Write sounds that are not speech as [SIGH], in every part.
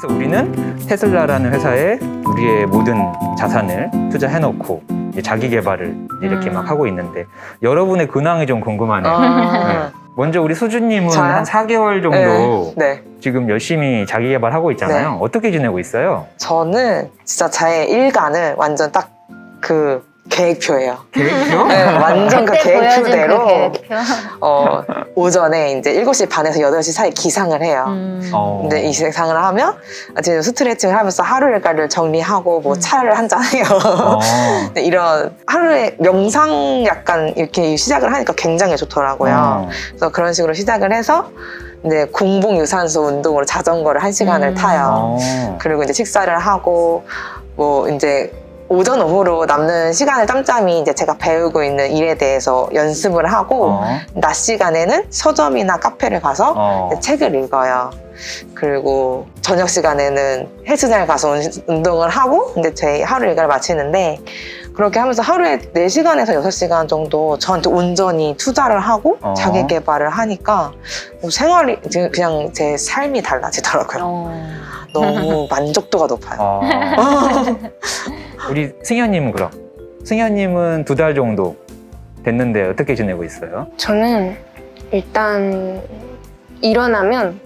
그래서 우리는 테슬라라는 회사에 우리의 모든 자산을 투자해놓고 자기 개발을 이렇게 음. 막 하고 있는데 여러분의 근황이 좀 궁금하네요. 아, 먼저 우리 수준님은 저요? 한 4개월 정도 네. 지금 열심히 자기 개발하고 있잖아요. 네. 어떻게 지내고 있어요? 저는 진짜 제 일과는 완전 딱 그 계획표예요. 계획표? 네, 완전 그 그때 보여준 계획표대로 그 계획표. 어, 오전에 이제 7시 반에서 8시 사이 기상을 해요. 음. 어. 근데 이 기상을 하면 아침에 스트레칭을 하면서 하루 일과를 정리하고 뭐 음. 차를 한잔 해요. 어. [LAUGHS] 근데 이런 하루에 명상 약간 이렇게 시작을 하니까 굉장히 좋더라고요. 어. 그래서 그런 식으로 시작을 해서 이제 공복 유산소 운동으로 자전거를 한 시간을 음. 타요. 어. 그리고 이제 식사를 하고 뭐 이제 오전 오후로 남는 시간을 짬짬이 이제 제가 배우고 있는 일에 대해서 연습을 하고 어. 낮 시간에는 서점이나 카페를 가서 어. 책을 읽어요. 그리고 저녁 시간에는 헬스장에 가서 운- 운동을 하고 이제 제 하루 일과를 마치는데 그렇게 하면서 하루에 4시간에서 6시간 정도 저한테 온전히 투자를 하고 어. 자기 개발을 하니까 뭐 생활이 그냥 제 삶이 달라지더라고요. 어. 너무 만족도가 높아요. 어. [LAUGHS] 우리 승현님은 그럼? 승현님은 두 달 정도 됐는데 어떻게 지내고 있어요? 저는 일단 일어나면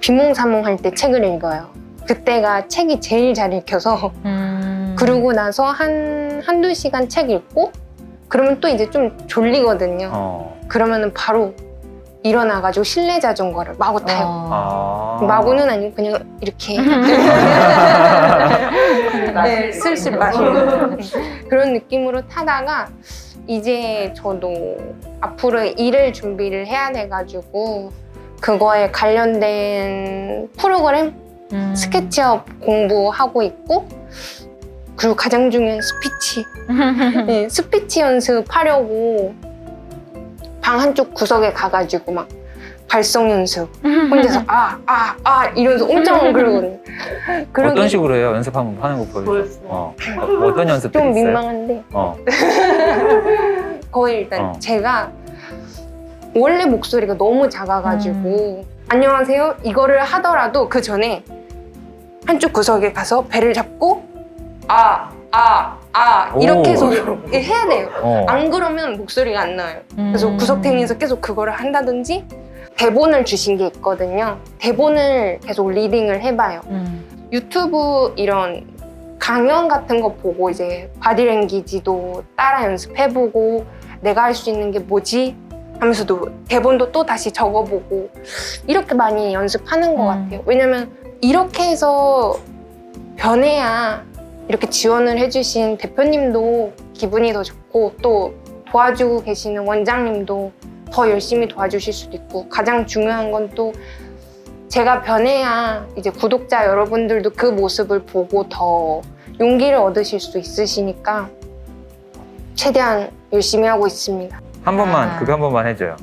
비몽사몽 할 때 책을 읽어요. 그때가 책이 제일 잘 읽혀서 음. 그러고 나서 한 한두 시간 책 읽고 그러면 또 이제 좀 졸리거든요. 어. 그러면은 바로 일어나가지고 실내 자전거를 마구 타요. 어. 아. 마구는 아니고 그냥 이렇게 [LAUGHS] 네, 슬슬 마시고 그런 느낌으로 타다가 이제 저도 앞으로 일을 준비를 해야 돼가지고 그거에 관련된 프로그램 음. 스케치업 공부하고 있고 그리고 가장 중요한 스피치 [LAUGHS] 네, 스피치 연습하려고 방 한쪽 구석에 가가지고 막 발성 연습 [LAUGHS] 혼자서 아 아 아 이러면서 엄청 [LAUGHS] 그러거든요. 어떤 그러기 식으로 해요? 연습 한번 하는 거 보여줘. 어. 어, 어떤 연습 좀 있어요? 민망한데 어. [LAUGHS] 거의 일단 어. 제가 원래 목소리가 너무 작아가지고 음. 안녕하세요 이거를 하더라도 그 전에 한쪽 구석에 가서 배를 잡고 아 아 아 이렇게 오. 해서 해야 돼요. 어. 안 그러면 목소리가 안 나와요. 그래서 음. 구석탱이에서 계속 그거를 한다든지 대본을 주신 게 있거든요. 대본을 계속 리딩을 해봐요. 음. 유튜브 이런 강연 같은 거 보고 이제 바디랭귀지도 따라 연습해보고 내가 할 수 있는 게 뭐지 하면서도 대본도 또 다시 적어보고 이렇게 많이 연습하는 것 음. 같아요. 왜냐면 이렇게 해서 변해야 이렇게 지원을 해주신 대표님도 기분이 더 좋고 또 도와주고 계시는 원장님도 더 열심히 도와주실 수도 있고 가장 중요한 건 또 제가 변해야 이제 구독자 여러분들도 그 모습을 보고 더 용기를 얻으실 수 있으시니까 최대한 열심히 하고 있습니다. 한 번만 아. 그거 한 번만 해줘요.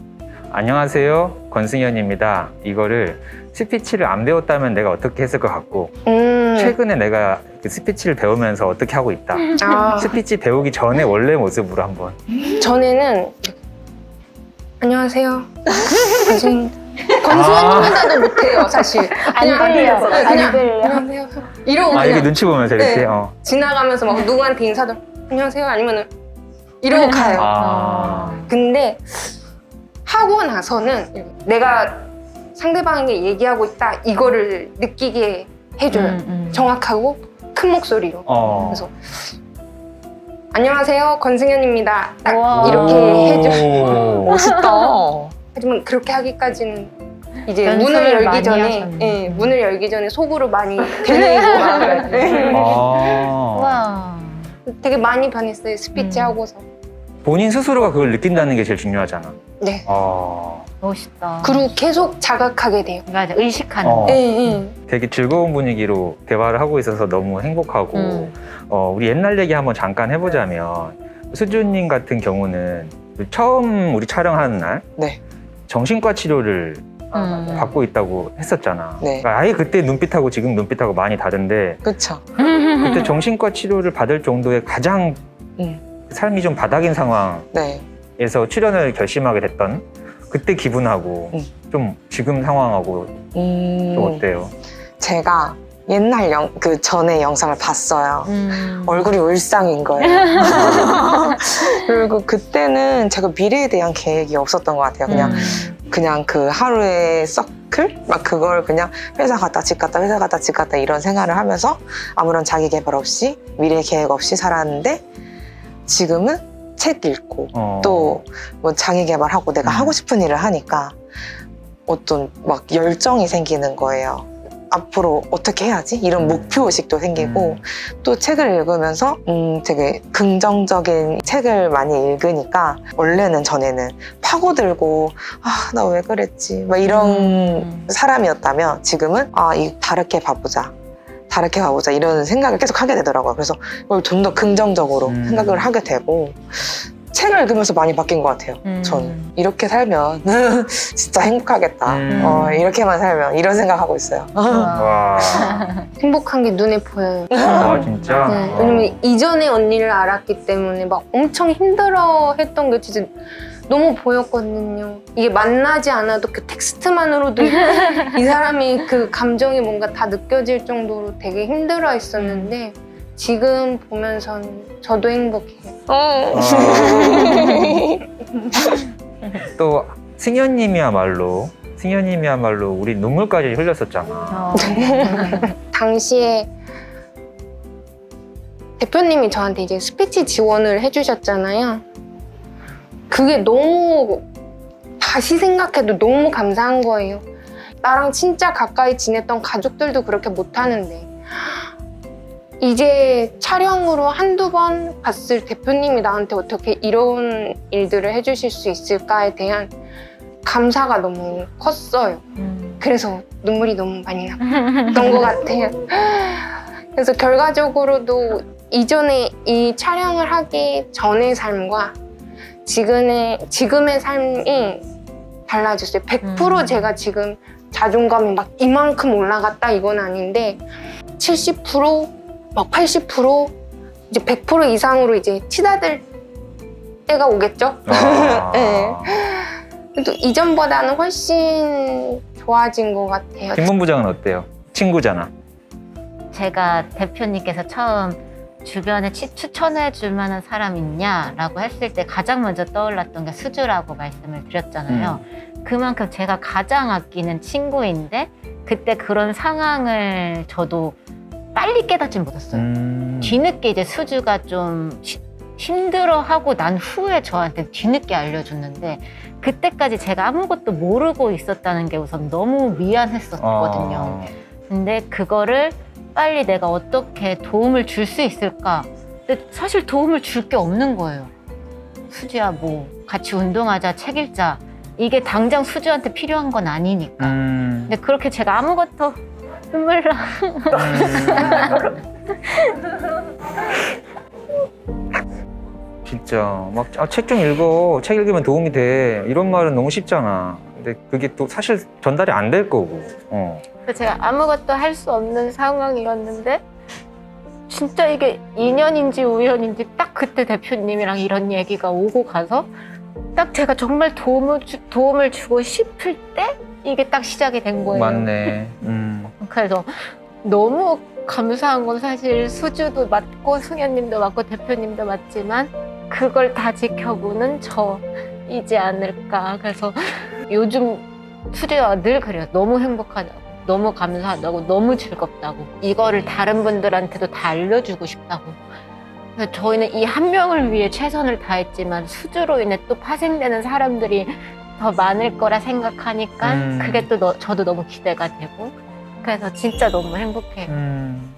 안녕하세요, 권승현입니다. 이거를 스피치를 안 배웠다면 내가 어떻게 했을 것 같고 음, 최근에 내가 그 스피치를 배우면서 어떻게 하고 있다. 아, 스피치 배우기 전에 원래 모습으로 한번. 전에는 안녕하세요. [LAUGHS] 권수입니다. 권수입니다도 못해요, 사실. 안 그냥 들려. 네, 안 그냥 들려. 안녕하세요. 이러고 아 이게 그냥 눈치 보면서 이렇게. 네. 어. 지나가면서 막 누구한테 인사도 안녕하세요 아니면은 이러고 가요. 아. 근데 하고 나서는 내가 상대방에게 얘기하고 있다 이거를 느끼게 해줘요. 음, 음. 정확하고 큰 목소리로. 어. 그래서 안녕하세요 권승현입니다. 딱 우와. 이렇게 해줘. 오. [LAUGHS] 멋있다. 하지만 그렇게 하기까지는 이제 연습을 문을 열기 많이 전에 하셨네. 예, 문을 열기 전에 속으로 많이 되뇌이고 막 [LAUGHS] 아. 와. 되게 많이 변했어요 스피치 음. 하고서. 본인 스스로가 그걸 느낀다는 게 제일 중요하잖아. 네. 어. 멋있다. 그리고 계속 자각하게 돼요. 맞아 의식하는. 어. 예, 예. 되게 즐거운 분위기로 대화를 하고 있어서 너무 행복하고 음. 어, 우리 옛날 얘기 한번 잠깐 해보자면 수준님 같은 경우는 처음 우리 촬영하는 날 네. 정신과 치료를 음. 받고 있다고 했었잖아. 네. 그러니까 아예 그때 눈빛하고 지금 눈빛하고 많이 다른데 그쵸. 그때 정신과 치료를 받을 정도의 가장 음. 삶이 좀 바닥인 상황에서 네. 출연을 결심하게 됐던 그때 기분하고 음. 좀 지금 상황하고 음, 좀 어때요? 제가 옛날 영, 그 전에 영상을 봤어요. 음. 얼굴이 울상인 거예요. [LAUGHS] 그리고 그때는 제가 미래에 대한 계획이 없었던 것 같아요. 그냥 음. 그냥 그 하루의 서클 막 그걸 그냥 회사 갔다 집 갔다 회사 갔다 집 갔다 이런 생활을 하면서 아무런 자기 개발 없이 미래 계획 없이 살았는데 지금은 책 읽고 어. 또뭐 자기 개발하고 내가 음. 하고 싶은 일을 하니까 어떤 막 열정이 생기는 거예요. 앞으로 어떻게 해야지? 이런 음. 목표 의식도 생기고 음. 또 책을 읽으면서 음 되게 긍정적인 책을 많이 읽으니까 원래는 전에는 파고들고 아 나 왜 그랬지 막 이런 음. 사람이었다면 지금은 아 이 다르게 봐보자 다르게 봐보자 이런 생각을 계속 하게 되더라고요 그래서 그걸 좀 더 긍정적으로 음. 생각을 하게 되고 책을 읽으면서 많이 바뀐 것 같아요 음. 전 이렇게 살면 [LAUGHS] 진짜 행복하겠다 음. 어, 이렇게만 살면 이런 생각하고 있어요 와. [LAUGHS] 행복한 게 눈에 보여요. 아, 진짜? 네, 와. 왜냐면 이전에 언니를 알았기 때문에 막 엄청 힘들어 했던 게 진짜 너무 보였거든요. 이게 만나지 않아도 그 텍스트만으로도 이, [LAUGHS] 이 사람이 그 감정이 뭔가 다 느껴질 정도로 되게 힘들어 했었는데 지금 보면서는 저도 행복해요. 어. 또 승현님이야말로 승현님이야말로 우리 눈물까지 흘렸었잖아. 어. [LAUGHS] 당시에 대표님이 저한테 이제 스피치 지원을 해주셨잖아요. 그게 너무 다시 생각해도 너무 감사한 거예요. 나랑 진짜 가까이 지냈던 가족들도 그렇게 못하는데 이제 촬영으로 한두 번 봤을 대표님이 나한테 어떻게 이런 일들을 해주실 수 있을까에 대한 감사가 너무 컸어요. 음. 그래서 눈물이 너무 많이 났던 것 같아요. [LAUGHS] 그래서 결과적으로도 이전에 이 촬영을 하기 전의 삶과 지금의, 지금의 삶이 달라졌어요. 100% 음. 제가 지금 자존감이 막 이만큼 올라갔다 이건 아닌데 70%, 막 80%, 이제 100% 이상으로 이제 치닫을 때가 오겠죠? 아. [LAUGHS] 네. 그래도 이전보다는 훨씬 좋아진 것 같아요. 김문 부장은 어때요? 친구잖아. 제가 대표님께서 처음 주변에 치- 추천해 줄 만한 사람 있냐라고 했을 때 가장 먼저 떠올랐던 게 수주라고 말씀을 드렸잖아요. 그만큼 제가 가장 아끼는 친구인데 그때 그런 상황을 저도 빨리 깨닫지 못했어요. 음. 뒤늦게 이제 수주가 좀 시- 힘들어하고 난 후에 저한테 뒤늦게 알려줬는데 그때까지 제가 아무것도 모르고 있었다는 게 우선 너무 미안했었거든요. 아. 근데 그거를 빨리 내가 어떻게 도움을 줄 수 있을까? 근데 사실 도움을 줄 게 없는 거예요. 수지야, 뭐 같이 운동하자, 책 읽자. 이게 당장 수지한테 필요한 건 아니니까. 음. 근데 그렇게 제가 아무것도 눈물 나. [LAUGHS] 진짜 막 책 좀 읽어 책 읽으면 도움이 돼 이런 말은 너무 쉽잖아 근데 그게 또 사실 전달이 안 될 거고 어. 제가 아무것도 할 수 없는 상황이었는데 진짜 이게 인연인지 우연인지 딱 그때 대표님이랑 이런 얘기가 오고 가서 딱 제가 정말 도움을, 주, 도움을 주고 싶을 때 이게 딱 시작이 된 거예요. 맞네 [LAUGHS] 음. 그래서 너무 감사한 건 사실 수주도 맞고 승현님도 맞고 대표님도 맞지만 그걸 다 지켜보는 저이지 않을까. 그래서 요즘 수주가 늘 그래요. 너무 행복하다고. 너무 감사하다고. 너무 즐겁다고. 이거를 다른 분들한테도 다 알려주고 싶다고. 그래서 저희는 이 한 명을 위해 최선을 다했지만 수주로 인해 또 파생되는 사람들이 더 많을 거라 생각하니까 음. 그게 또 너- 저도 너무 기대가 되고 그래서 진짜 너무 행복해요. 음.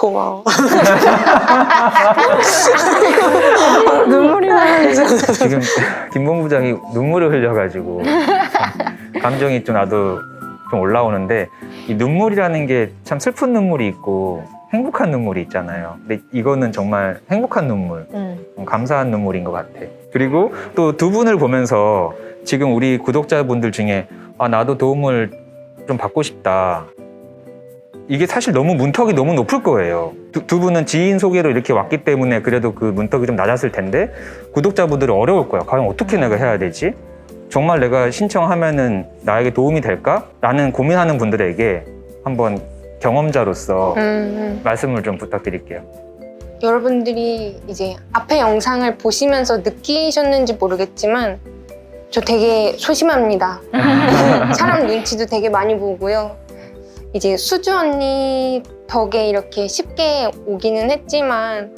고마워 [LAUGHS] 눈물이 나요 지금 김문 부장이 눈물을 흘려가지고 참 감정이 좀 나도 좀 올라오는데 이 눈물이라는 게 참 슬픈 눈물이 있고 행복한 눈물이 있잖아요 근데 이거는 정말 행복한 눈물 음. 어, 감사한 눈물인 것 같아. 그리고 또 두 분을 보면서 지금 우리 구독자분들 중에 아 나도 도움을 좀 받고 싶다. 이게 사실 너무 문턱이 너무 높을 거예요. 두, 두 분은 지인 소개로 이렇게 왔기 때문에 그래도 그 문턱이 좀 낮았을 텐데 구독자분들은 어려울 거야. 과연 어떻게 내가 해야 되지? 정말 내가 신청하면은 나에게 도움이 될까? 라는 고민하는 분들에게 한번 경험자로서 음, 말씀을 좀 부탁드릴게요. 여러분들이 이제 앞에 영상을 보시면서 느끼셨는지 모르겠지만 저 되게 소심합니다. 사람 눈치도 되게 많이 보고요. 이제 수주 언니 덕에 이렇게 쉽게 오기는 했지만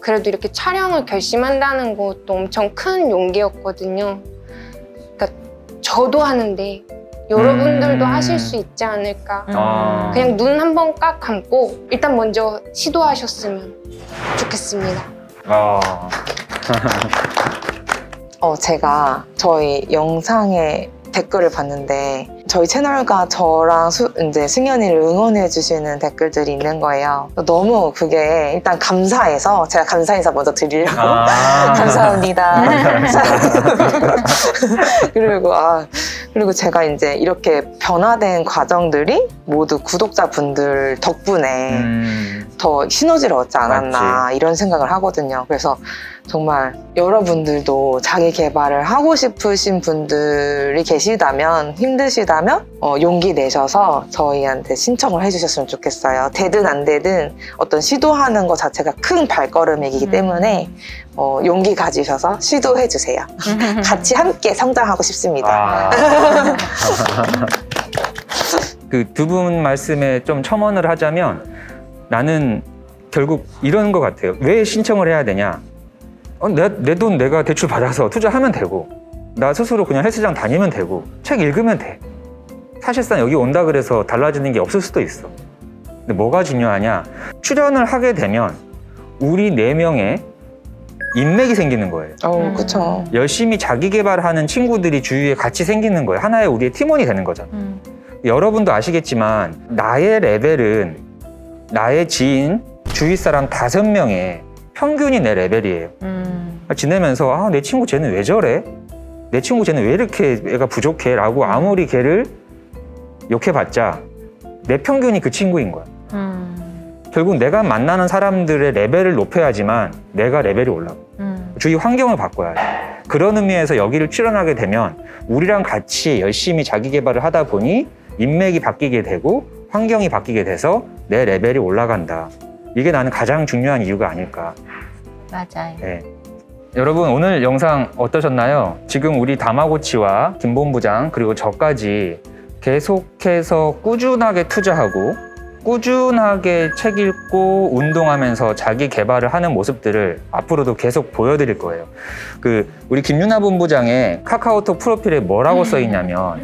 그래도 이렇게 촬영을 결심한다는 것도 엄청 큰 용기였거든요. 그러니까 저도 하는데 여러분들도 음. 하실 수 있지 않을까. 아. 그냥 눈 한번깍 감고 일단 먼저 시도하셨으면 좋겠습니다. 아, 어, 제가 저희 영상에 댓글을 봤는데 저희 채널과 저랑 수, 이제 승현이를 응원해 주시는 댓글들이 있는 거예요. 너무 그게 일단 감사해서 제가 감사 인사 먼저 드리려고 아. [LAUGHS] 감사합니다. [LAUGHS] [LAUGHS] 그리고 아 그리고 제가 이제 이렇게 변화된 과정들이 모두 구독자분들 덕분에 음, 더 시너지를 얻지 않았나 이런 생각을 하거든요. 그래서 정말 여러분들도 자기 개발을 하고 싶으신 분들이 계시다면 힘드시다 면 어, 용기 내셔서 저희한테 신청을 해주셨으면 좋겠어요. 되든 안 되든 어떤 시도하는 것 자체가 큰 발걸음이기 음. 때문에 어, 용기 가지셔서 시도해 주세요. 같이 함께 성장하고 싶습니다. 아. [LAUGHS] 그 두 분 말씀에 좀 첨언을 하자면 나는 결국 이런 것 같아요. 왜 신청을 해야 되냐? 어, 내돈 내가 대출 받아서 투자하면 되고 나 스스로 그냥 헬스장 다니면 되고 책 읽으면 돼. 사실상 여기 온다 그래서 달라지는 게 없을 수도 있어. 근데 뭐가 중요하냐? 출연을 하게 되면 우리 네 명의 인맥이 생기는 거예요. 어, 음. 그쵸. 열심히 자기 개발하는 친구들이 주위에 같이 생기는 거예요. 하나의 우리의 팀원이 되는 거잖아. 음. 여러분도 아시겠지만 나의 레벨은 나의 지인 주위 사람 다섯 명의 평균이 내 레벨이에요. 음. 지내면서 아, 내 친구 쟤는 왜 저래? 내 친구 쟤는 왜 이렇게 애가 부족해? 라고 아무리 걔를 욕해봤자 내 평균이 그 친구인 거야. 음. 결국 내가 만나는 사람들의 레벨을 높여야지만 내가 레벨이 올라가. 음. 주위 환경을 바꿔야 돼. 그런 의미에서 여기를 출연하게 되면 우리랑 같이 열심히 자기 개발을 하다 보니 인맥이 바뀌게 되고 환경이 바뀌게 돼서 내 레벨이 올라간다. 이게 나는 가장 중요한 이유가 아닐까. 맞아요. 네. 여러분 오늘 영상 어떠셨나요? 지금 우리 다마고치와 김본부장 그리고 저까지 계속해서 꾸준하게 투자하고 꾸준하게 책 읽고 운동하면서 자기 개발을 하는 모습들을 앞으로도 계속 보여드릴 거예요. 그 우리 김윤아 본부장의 카카오톡 프로필에 뭐라고 써 있냐면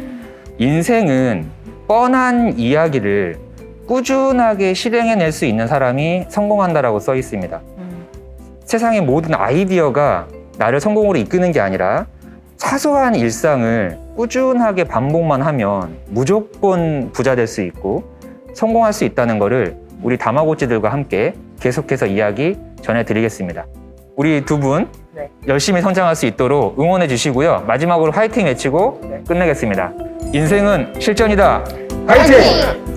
인생은 뻔한 이야기를 꾸준하게 실행해낼 수 있는 사람이 성공한다라고 써 있습니다. 음. 세상의 모든 아이디어가 나를 성공으로 이끄는 게 아니라 사소한 일상을 꾸준하게 반복만 하면 무조건 부자 될 수 있고 성공할 수 있다는 것을 우리 다마고찌들과 함께 계속해서 이야기 전해드리겠습니다. 우리 두분 네. 열심히 성장할 수 있도록 응원해 주시고요. 마지막으로 화이팅 외치고 끝내겠습니다. 인생은 실전이다. 화이팅! 화이팅!